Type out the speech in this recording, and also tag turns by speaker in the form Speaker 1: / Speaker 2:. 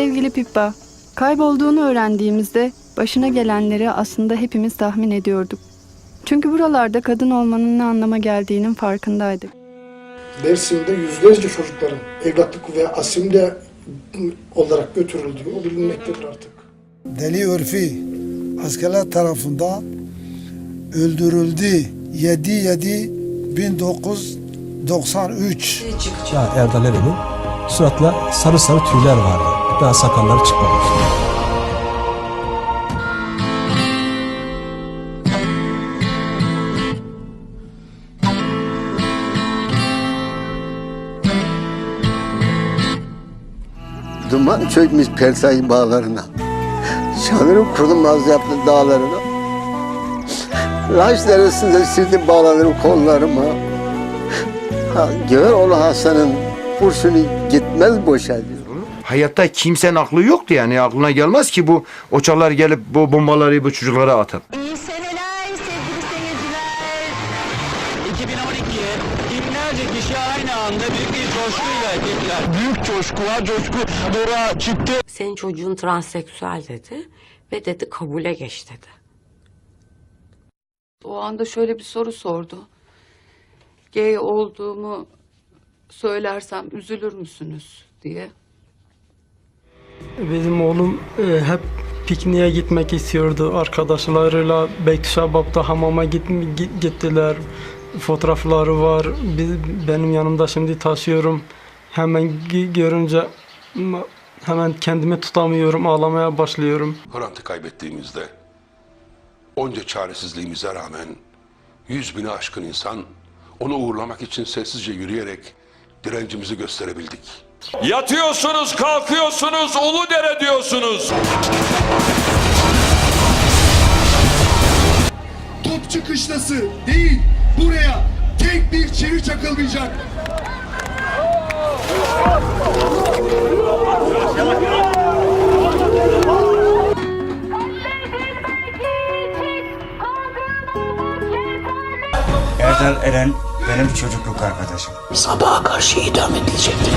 Speaker 1: Sevgili Pippa, kaybolduğunu öğrendiğimizde başına gelenleri aslında hepimiz tahmin ediyorduk. Çünkü buralarda kadın olmanın ne anlama geldiğinin farkındaydık.
Speaker 2: Dersim'de yüzlerce çocukların evlatlık ve asimle olarak götürüldüğü o bilinmektedir artık.
Speaker 3: Deli Örfi askerler tarafından öldürüldü. 7 7 1993
Speaker 4: Ya Erdal Eren'in suratla sarı sarı tüyler vardı. Daha sakalları çıkmamış.
Speaker 5: Duman çökmüş Persay bağlarına. Şanırım kurulmaz yaptı dağlarına. Raş deresinde sildim bağlanırım kollarıma. Ha, Göğeroğlu Hasan'ın kurşunu gitmez boşa diyor.
Speaker 6: Hayatta kimsenin aklı yoktu yani aklına gelmez ki bu uçaklar gelip bu bombaları bu çocuklara atar.
Speaker 7: İyi seneler sevgili seyirciler.
Speaker 8: 2012'ye binlerce kişi aynı anda büyük bir coşkuyla gittiler. Büyük coşkular, coşku dora çıktı.
Speaker 7: Senin çocuğun transseksüel dedi ve dedi kabule geç dedi.
Speaker 9: O anda şöyle bir soru sordu. Gay olduğumu söylersem üzülür müsünüz diye.
Speaker 10: Bizim oğlum e, hep pikniğe gitmek istiyordu. Arkadaşlarıyla Beytüşebap'ta hamama git, git- gittiler. Fotoğrafları var. Biz, benim yanımda şimdi taşıyorum. Hemen görünce hemen kendimi tutamıyorum. Ağlamaya başlıyorum.
Speaker 11: Hrant'ı kaybettiğimizde onca çaresizliğimize rağmen yüz bini aşkın insan onu uğurlamak için sessizce yürüyerek direncimizi gösterebildik.
Speaker 8: Yatıyorsunuz, kalkıyorsunuz, Uludere diyorsunuz.
Speaker 12: Topçu kışlası değil, buraya tek bir çivi çakılmayacak. Erdal Eren benim çocukluk arkadaşım. Sabaha karşı idam edilecektir.